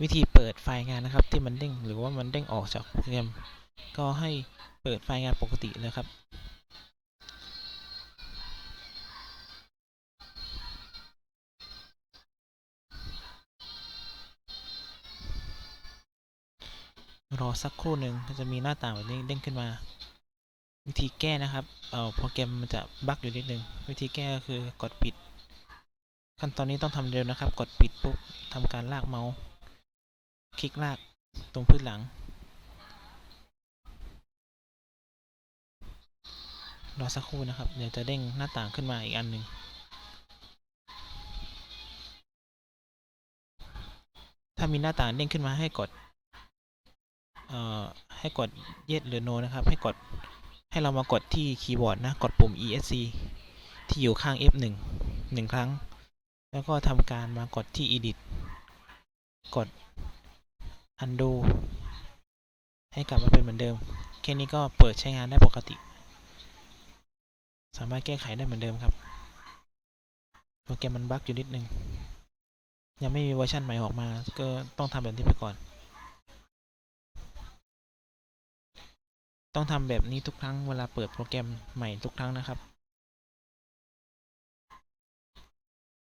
วิธีเปิดไฟล์งานนะครับ ที่มันเด้งหรือว่ามันเด้งออกจากโปรแกรม ก็ให้เปิดไฟล์งานปกติเลยครับรอสักครู่หนึ่งก็จะมีหน้าต่างแบบนี้เด้งขึ้นมา วิธีแก้นะครับเอ่อโปรแกรมมันจะบั๊กอยู่นิดนึง วิธีแก้ก็คือกดปิด ขั้นตอนนี้ต้องทำเร็วนะครับ กดปิดปุ๊บทำการลากเมาส์ คลิกลากตรงพื้นหลัง รอสักครู่นะครับ เดี๋ยวจะเด้งหน้าต่างขึ้นมาอีกอันหนึ่งถ้ามีหน้าต่างเด้งขึ้นมาให้กดเอ่อให้กด yes หรือ no นะครับ ให้กด ให้เรามากดที่คีย์บอร์ดนะ กดปุ่ม esc ที่อยู่ข้าง f1 หนึ่งครั้ง แล้วก็ทำการมากดที่ edit กด undo ให้กลับมาเป็นเหมือนเดิม แค่นี้ก็เปิดใช้งานได้ปกติ สามารถแก้ไขได้เหมือนเดิมครับ โปรแกรมมันบั๊กอยู่นิดนึง ยังไม่มีเวอร์ชันใหม่ออกมา ก็ต้องทำแบบนี้ไปก่อน ต้องทำแบบนี้ทุกครั้งเวลาเปิดโปรแกรมใหม่ทุกครั้งนะครับ